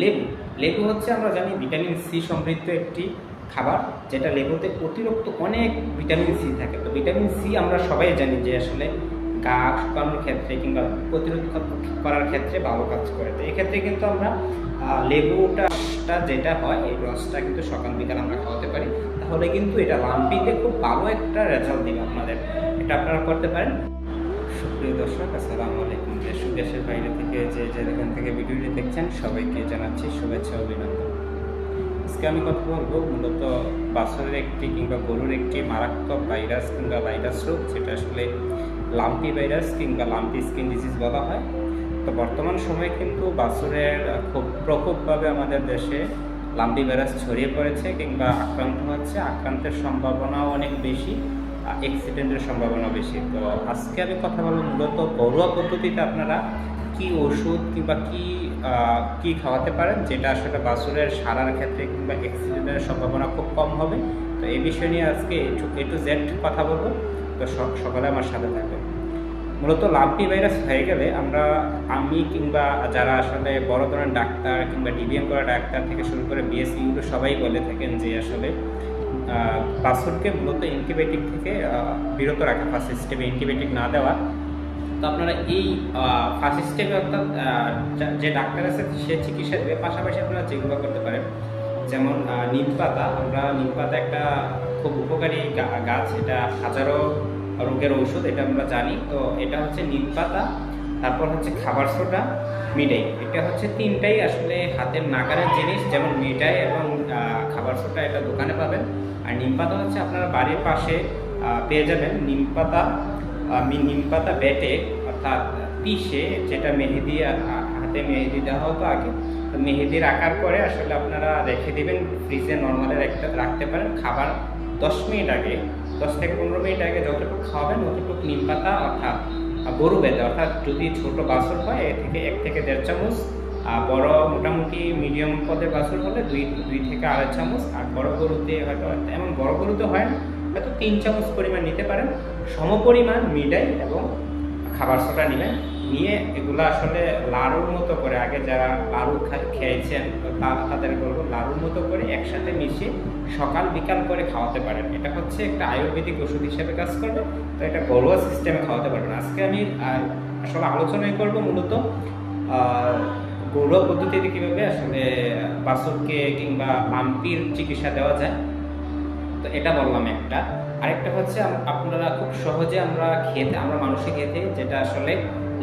লেবু। লেবু হচ্ছে আমরা জানি ভিটামিন সি সমৃদ্ধ একটি খাবার, যেটা লেবুতে অতিরিক্ত অনেক ভিটামিন সি থাকে। তো ভিটামিন সি আমরা সবাই জানি যে আসলে গা শুকানোর ক্ষেত্রে কিংবা প্রতিরোধ করার ক্ষেত্রে ভালো কাজ করে। তো এক্ষেত্রে কিন্তু আমরা লেবুটা যেটা হয়, এই রসটা কিন্তু সকাল বিকাল আমরা খাওয়াতে পারি। তাহলে কিন্তু এটা লাম্পিতে খুব ভালো একটা রেজাল্ট দিবে আপনাদের। এটা আপনারা করতে পারেন। সুপ্রিয় দর্শক, আসসালামু আলাইকুম। দেশ দেশের বাইরে থেকে যে যেখান থেকে ভিডিওটি দেখছেন, সবাইকে জানাচ্ছি শুভেচ্ছা অভিনন্দন। আজকে আমি কথা বলব মূলত বাছরের একটি কিংবা গরুর একটি মারাত্মক ভাইরাস কিংবা ভাইরাস রোগ, যেটা আসলে লাম্পি ভাইরাস কিংবা লাম্পি স্কিন ডিজিজ বলা হয়। তো বর্তমান সময়ে কিন্তু বাছরের খুব প্রকোপভাবে আমাদের দেশে লাম্পি ভাইরাস ছড়িয়ে পড়েছে কিংবা আক্রান্ত হচ্ছে। আক্রান্তের সম্ভাবনাও অনেক বেশি। অ্যাক্সিডেন্টের সম্ভাবনা বেশি। তো আজকে আমি কথা বলব মূলত ঘরোয়া পদ্ধতিতে আপনারা কি ওষুধ কিংবা কি কি খাওয়াতে পারেন, যেটা আসলে বাছুরের সারার ক্ষেত্রে কিংবা অ্যাক্সিডেন্টের সম্ভাবনা খুব কম হবে। তো এই বিষয় নিয়ে আজকে এ টু জেড কথা বলব। তো সক- সকালে আমার সাথে থাকবে মূলত লাম্পি ভাইরাস হয়ে গেলে আমরা, আমি কিংবা যারা আসলে বড় ধরনের ডাক্তার কিংবা ডিবিএম করা ডাক্তার থেকে শুরু করে বিএসসি সবাই বলে থাকেন যে আসলে বাছুরকে মূলত অ্যান্টিবায়োটিক থেকে বিরত রাখা ফার্স্ট স্টেপে অ্যান্টিবায়োটিক না দেওয়া। তো আপনারা এই ফার্স্ট স্টেপে অর্থাৎ যে ডাক্তার আছে, সে চিকিৎসা দেবে। পাশাপাশি আপনারা যেগুলো করতে পারেন, যেমন নিম পাতা। আমরা নিম পাতা একটা খুব উপকারী গাছ। এটা হাজারো রোগের ঔষধ, এটা আমরা জানি। তো এটা হচ্ছে নিম পাতা। তারপর হচ্ছে খাবার সোডা, মিঠাই। এটা হচ্ছে তিনটাই আসলে হাতের নাগারের জিনিস, যেমন মিঠাই এবং খাবার সোডা এটা দোকানে পাবেন। আর নিম পাতা হচ্ছে আপনারা বাড়ির পাশে পেয়ে যাবেন। নিম পাতা নিম পাতা বেটে, অর্থাৎ পিষে, যেটা মেহেদি হাতে মেহেদি দেওয়া হতো আগে, তো মেহেদি রাখার পরে আসলে আপনারা রেখে দেবেন, ফ্রিজে নর্মালে একটা রাখতে পারেন। খাবার দশ মিনিট আগে, দশ থেকে পনেরো মিনিট আগে যতটুকু খাওয়াবেন অতটুকু নিম পাতা, অর্থাৎ গরু বেদে অর্থাৎ যদি ছোট বাছুর হয়, এ থেকে এক থেকে দেড় চামচ, আর বড় মোটামুটি মিডিয়াম পদের বাছুর হলে দুই দুই থেকে আড়াই চামচ, আর বড় গরুতে হয়তো এমন বড় গরুতে হয় না, হয়তো তিন চামচ পরিমাণ নিতে পারেন। সমপরিমাণ মিডাই এবং খাবার সোডা নেবেন। নিয়ে এগুলো আসলে লাড়ুর মতো করে, আগে যারা লাড়ু খেয়েছেন তাদের বলব লাড়ুর মতো করে একসাথে মিশিয়ে সকাল বিকাল করে খাওয়াতে পারেন। এটা হচ্ছে একটা আয়ুর্বেদিক ওষুধ হিসেবে কাজ করবে। তো এটা ঘরোয়া সিস্টেমে খাওয়াতে পারবেন। আজকে আমি আসলে আলোচনাই করব মূলত ঘরোয়া পদ্ধতিতে কীভাবে আসলে বাছুরকে কিংবা লাম্পির চিকিৎসা দেওয়া যায়। তো এটা বললাম একটা। আরেকটা হচ্ছে আপনারা খুব সহজে আমরা খেতে, আমরা মানুষে খেতে যেটা আসলে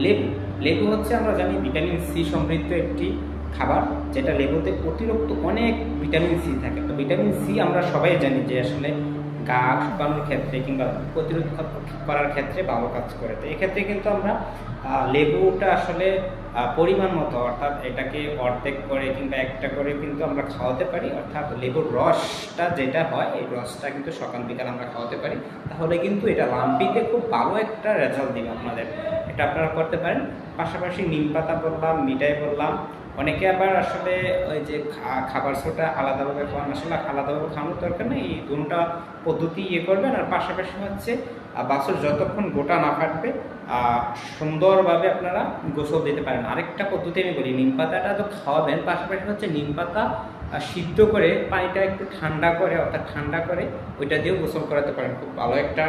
লেবু। লেবু হচ্ছে আমরা জানি ভিটামিন সি সমৃদ্ধ একটি খাবার, যেটা লেবুতে অতিরিক্ত অনেক ভিটামিন সি থাকে। তো ভিটামিন সি আমরা সবাই জানি যে আসলে গা শুকানোর ক্ষেত্রে কিংবা প্রতিরোধ করার ক্ষেত্রে ভালো কাজ করে। তো এক্ষেত্রে কিন্তু আমরা লেবুটা আসলে পরিমাণ মতো, অর্থাৎ এটাকে অর্ধেক করে কিংবা একটা করে কিন্তু আমরা খাওয়াতে পারি, অর্থাৎ লেবুর রসটা যেটা হয়, এই রসটা কিন্তু সকাল বিকাল আমরা খাওয়াতে পারি। তাহলে কিন্তু এটা লাম্পিতে খুব ভালো একটা রেজাল্ট দিবে আপনাদের। এটা আপনারা করতে পারেন। পাশাপাশি নিম পাতা বললাম, মিঠাই বললাম। অনেকে আবার আসলে ওই যে খাবার সোটা আলাদাভাবে খাওয়ান। আসলে আলাদাভাবে খাওয়ানোর দরকার নেই, এই দুটা পদ্ধতি ইয়ে করবেন। আর পাশাপাশি হচ্ছে বাছুর যতক্ষণ গোটা না কাটবে সুন্দরভাবে আপনারা গোসল দিতে পারেন। আরেকটা পদ্ধতি আমি বলি, নিম পাতাটা তো খাওয়াবেন পাশাপাশি হচ্ছে নিম পাতা সিদ্ধ করে পানিটা একটু ঠান্ডা করে, অর্থাৎ ঠান্ডা করে ওইটা দিয়েও গোসল করাতে পারেন। খুব ভালো একটা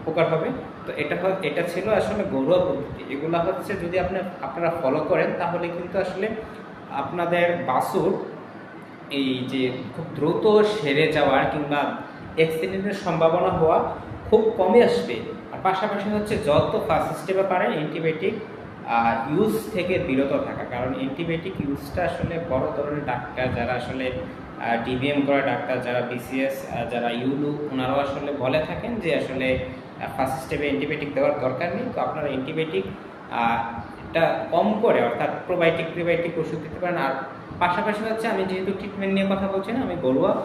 উপকার হবে। তো এটা এটা ছিল আসলে ঘরোয়া পদ্ধতি। এগুলা হচ্ছে যদি আপনি, আপনারা ফলো করেন, তাহলে কিন্তু আসলে আপনাদের বাছুর এই যে খুব দ্রুত সেরে যাওয়ার কিংবা অ্যাক্সিডেন্টের সম্ভাবনা হওয়া খুব কমে আসবে। আর পাশাপাশি হচ্ছে যত ফার্স্ট স্টেপে পারেন অ্যান্টিবায়োটিক ইউজ থেকে বিরত থাকা। কারণ অ্যান্টিবায়োটিক ইউজটা আসলে বড় ধরনের ডাক্তার যারা আসলে ডিবিএম করা ডাক্তার যারা বিসিএস যারা ইউলু ওনারাও আসলে বলে থাকেন যে আসলে ফার্স্ট স্টেপে অ্যান্টিবায়োটিক দেওয়ার দরকার নেই। তো আপনারা অ্যান্টিবায়োটিক এটা কম করে অর্থাৎ প্রোবায়োটিক প্রিবায়োটিক ওষুধ দিতে পারেন। আর পাশাপাশি হচ্ছে আমি যেহেতু ট্রিটমেন্ট নিয়ে কথা বলছি না আমি আহ,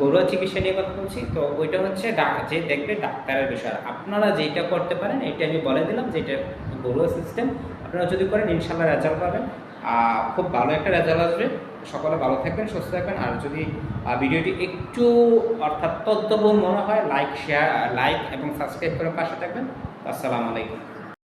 ঘরোয়া চিকিৎসা নিয়ে কথা বলছি, তো ওইটা হচ্ছে যে দেখবে ডাক্তারের বিষয়। আপনারা যেটা করতে পারেন এটা আমি বলে দিলাম যে এটা ঘরোয়া সিস্টেম আপনারা যদি করেন ইনশাল্লাহ রেজাল্ট পাবেন। খুব ভালো একটা রেজাল্ট আসবে। সকলে ভালো থাকবেন, সুস্থ থাকবেন। আর যদি ভিডিওটি একটু, অর্থাৎ তথ্যবহুল মনে হয় লাইক শেয়ার লাইক এবং সাবস্ক্রাইব করে পাশে থাকবেন। আসসালামু আলাইকুম।